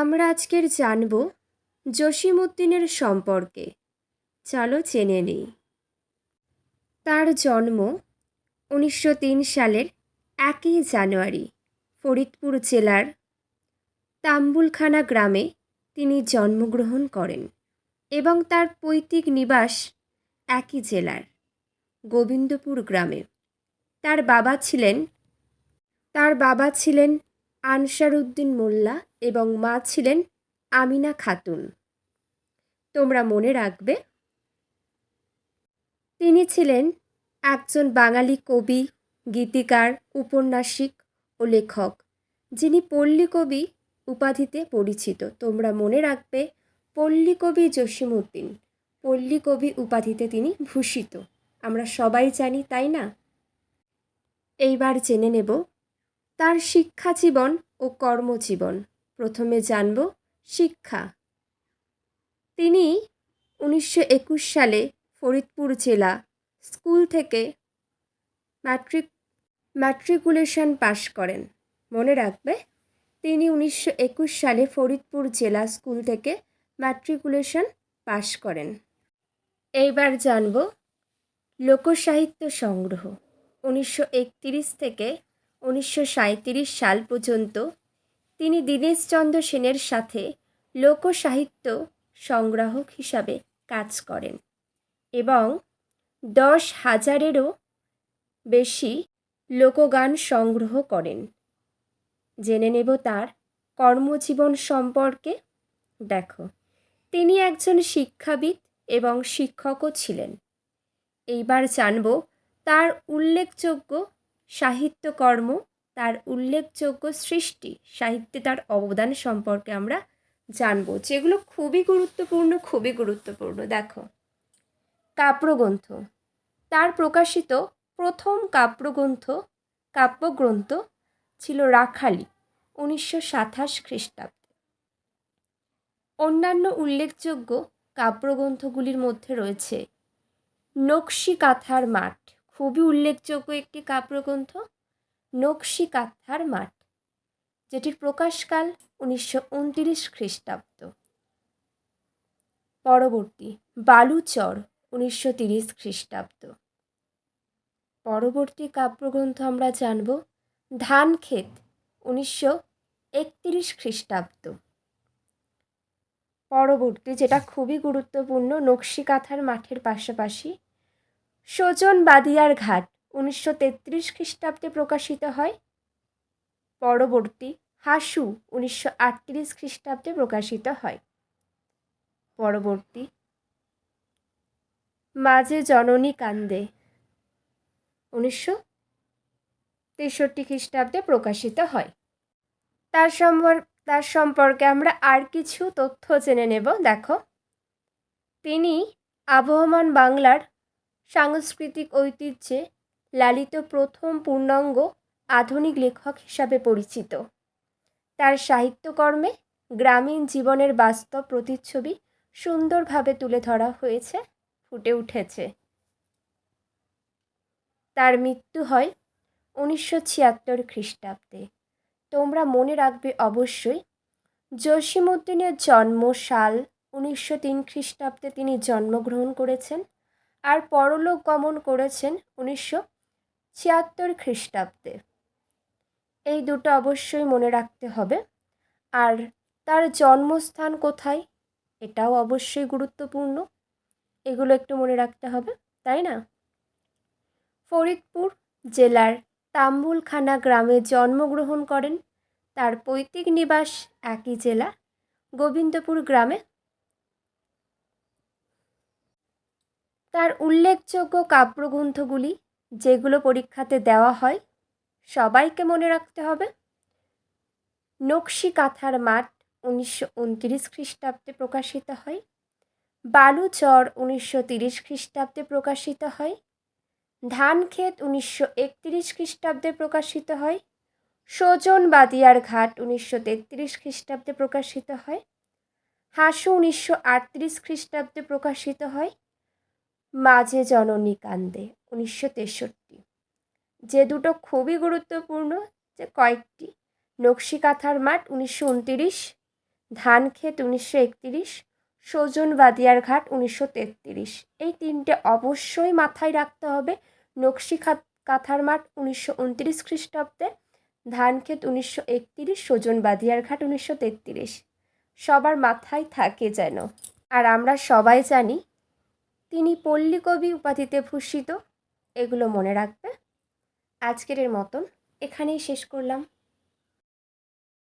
আমরা আজকের জানব জসিমউদ্দিনের সম্পর্কে। চলো জেনে নিই। তার জন্ম উনিশশো তিন সালের একই জানুয়ারি, ফরিদপুর জেলার তাম্বুলখানা গ্রামে তিনি জন্মগ্রহণ করেন এবং তার পৈতৃক নিবাস একই জেলার, গোবিন্দপুর গ্রামে। তার বাবা ছিলেন তার বাবা ছিলেন আনসারউদ্দিন মোল্লা এবং মা ছিলেন আমিনা খাতুন। তোমরা মনে রাখবে, তিনি ছিলেন একজন বাঙালি কবি, গীতিকার, উপন্যাসিক ও লেখক, যিনি পল্লী কবি উপাধিতে পরিচিত। তোমরা মনে রাখবে, পল্লী কবি জসিমউদ্দিন, পল্লী কবি উপাধিতে তিনি ভূষিত। আমরা সবাই জানি, তাই না? এইবার জেনে নেব তার শিক্ষা জীবন ও কর্মজীবন। প্রথমে জানব শিক্ষা। তিনি উনিশশো একুশ সালে ফরিদপুর জেলা স্কুল থেকে ম্যাট্রিক, ম্যাট্রিকুলেশন পাশ করেন। মনে রাখবে, তিনি উনিশশো একুশ সালে ফরিদপুর জেলা স্কুল থেকে ম্যাট্রিকুলেশন পাশ করেন। এইবার জানব লোকসাহিত্য সংগ্রহ। উনিশশো থেকে উনিশশো সাঁইত্রিশ সাল পর্যন্ত তিনি দীনেশচন্দ্র সেনের সাথে লোকসাহিত্য সংগ্রাহক হিসাবে কাজ করেন এবং দশ হাজারেরও বেশি লোকগান সংগ্রহ করেন। জেনে নেব তার কর্মজীবন সম্পর্কে। দেখো, তিনি একজন শিক্ষাবিদ এবং শিক্ষকও ছিলেন। এইবার জানব তার উল্লেখযোগ্য সাহিত্যকর্ম, তার উল্লেখযোগ্য সৃষ্টি, সাহিত্যে তার অবদান সম্পর্কে আমরা জানব, যেগুলো খুবই গুরুত্বপূর্ণ খুবই গুরুত্বপূর্ণ, দেখো। কাব্যগ্রন্থ, তার প্রকাশিত প্রথম কাব্যগ্রন্থ কাব্যগ্রন্থ ছিল রাখালি, উনিশশো সাতাশ খ্রিস্টাব্দে। অন্যান্য উল্লেখযোগ্য কাব্যগ্রন্থগুলির মধ্যে রয়েছে নকশি কাঁথার মাঠ খুবই উল্লেখযোগ্য একটি কাব্যগ্রন্থ, নকশি কাঁথার মাঠ, যেটির প্রকাশকাল উনিশশো উনতিরিশ খ্রিস্টাব্দ। পরবর্তী, বালুচর, উনিশশো তিরিশ খ্রিস্টাব্দ। পরবর্তী কাব্যগ্রন্থ আমরা জানব, ধানক্ষেত, উনিশশো একতিরিশ খ্রিস্টাব্দ। পরবর্তী, যেটা খুবই গুরুত্বপূর্ণ, নকশি কাঁথার মাঠের পাশাপাশি সজন বাদিয়ার ঘাট উনিশশো তেত্রিশ খ্রিস্টাব্দে প্রকাশিত হয়। পরবর্তী হাসু উনিশশো আটত্রিশ খ্রিস্টাব্দে প্রকাশিত হয়। পরবর্তী মাঝে জননী কান্দে উনিশশো তেষট্টি খ্রিস্টাব্দে প্রকাশিত হয়। তার সম্পর্ক তার সম্পর্কে আমরা আর কিছু তথ্য জেনে নেব। দেখো, তিনি আবহমান বাংলার সাংস্কৃতিক ঐতিহ্যে লালিত প্রথম পূর্ণাঙ্গ আধুনিক লেখক হিসাবে পরিচিত। তার সাহিত্যকর্মে গ্রামীণ জীবনের বাস্তব প্রতিচ্ছবি সুন্দরভাবে তুলে ধরা হয়েছে, ফুটে উঠেছে। তার মৃত্যু হয় উনিশশো ছিয়াত্তর খ্রিস্টাব্দে। তোমরা মনে রাখবে অবশ্যই, জসিমউদ্দিনের জন্ম সাল উনিশশো তিন খ্রিস্টাব্দে তিনি জন্মগ্রহণ করেছেন। আর পরলোক গমন করেছেন উনিশশো ছিয়াত্তর খ্রিস্টাব্দে। এই দুটো অবশ্যই মনে রাখতে হবে। আর তার জন্মস্থান কোথায়? এটাও অবশ্যই গুরুত্বপূর্ণ। এগুলো একটু মনে রাখতে হবে, তাই না? ফরিদপুর জেলার তাম্বুলখানা গ্রামে জন্মগ্রহণ করেন। তার পৈতৃক নিবাস একই জেলা, গোবিন্দপুর গ্রামে। তার উল্লেখযোগ্য কাব্যগ্রন্থগুলি যেগুলো পরীক্ষাতে দেওয়া হয়, সবাইকে মনে রাখতে হবে। নকশি কাঁথার মাঠ উনিশশো উনত্রিশ খ্রিস্টাব্দে প্রকাশিত হয়। বালুচর উনিশশো তিরিশ খ্রিস্টাব্দে প্রকাশিত হয়। ধানক্ষেত উনিশশো একতিরিশ খ্রিস্টাব্দে প্রকাশিত হয়। সজন বাদিয়ার ঘাট উনিশশো তেত্রিশ খ্রিস্টাব্দে প্রকাশিত হয়। হাসু উনিশশো আটত্রিশ খ্রিস্টাব্দে প্রকাশিত হয়। মাঝে জননী কান্দে, উনিশশো তেষট্টি। যে দুটো খুবই গুরুত্বপূর্ণ, যে কয়েকটি। নকশি কাঁথার মাঠ উনিশশো উনতিরিশ, ধানক্ষেত উনিশশো একতিরিশ, সজন বাদিয়ার ঘাট উনিশশো তেত্রিশ। এই তিনটে অবশ্যই মাথায় রাখতে হবে। নকশি কাঁথার মাঠ উনিশশো উনত্রিশ খ্রিস্টাব্দে ধান ধানক্ষেত উনিশশো একতিরিশ, সজন বাদিয়ার ঘাট উনিশশো তেত্রিশ। সবার মাথায় থাকে যেন। আর আমরা সবাই জানি তিনি পল্লীকবি উপাধিতে ভূষিত এগুলো মনে রাখবে। আজকের মতন এখানেই শেষ করলাম।